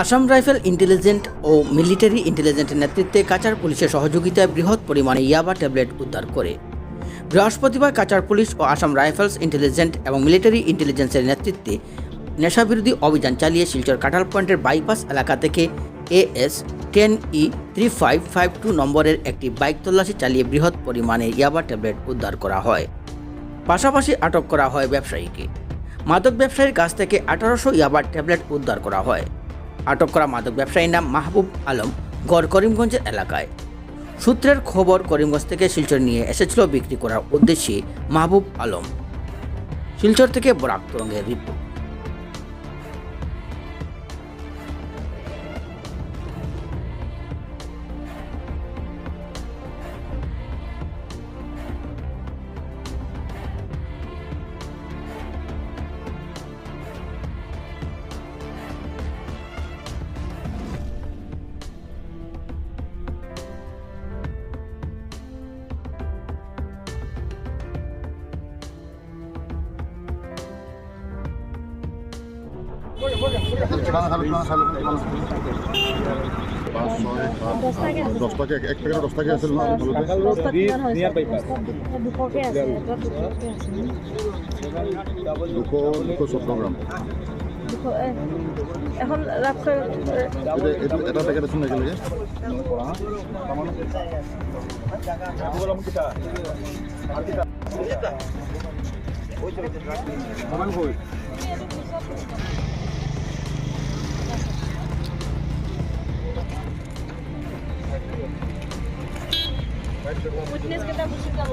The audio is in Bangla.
আসাম রাইফেল ইন্টেলিজেন্ট ও মিলিটারি ইন্টেলিজেন্টের নেতৃত্বে কাচার পুলিশের সহযোগিতায় বৃহৎ পরিমাণে ইয়াবা ট্যাবলেট উদ্ধার করে। বৃহস্পতিবার কাচার পুলিশ ও আসাম রাইফেলস ইন্টেলিজেন্ট এবং মিলিটারি ইন্টেলিজেন্সের নেতৃত্বে নেশাবিরোধী অভিযান চালিয়ে শিলচর কাটাল পয়েন্টের বাইপাস এলাকা থেকে AS ten E three five five two নম্বরের একটি বাইক তল্লাশি চালিয়ে বৃহৎ পরিমাণে ইয়াবা ট্যাবলেট উদ্ধার করা হয়। পাশাপাশি আটক করা হয় ব্যবসায়ীকে। মাদক ব্যবসায়ীর কাছ থেকে আঠারোশো ইয়াবার ট্যাবলেট উদ্ধার করা হয়। আটক করা মাদক ব্যবসায়ীর নাম মাহবুব আলম গড় করিমগঞ্জের এলাকায়। সূত্রের খবর, করিমগঞ্জ থেকে শিলচর নিয়ে এসেছিল বিক্রি করার উদ্দেশ্যে মাহবুব আলম। শিলচর থেকে বরাক তরঙ্গের রিপোর্ট। খানা খালো খানা খালো খানা পাঁচ ছয় সাত দশ টাকা এক প্যাকেট দশ টাকা আছিল না? দুশ দুশ চৈধ্য গ্ৰাম এখন লাভ কৰি এতিয়া এইটো এটা পেকেট আছিল না একেলগে উইটনেছ কেইটা গুচি যাব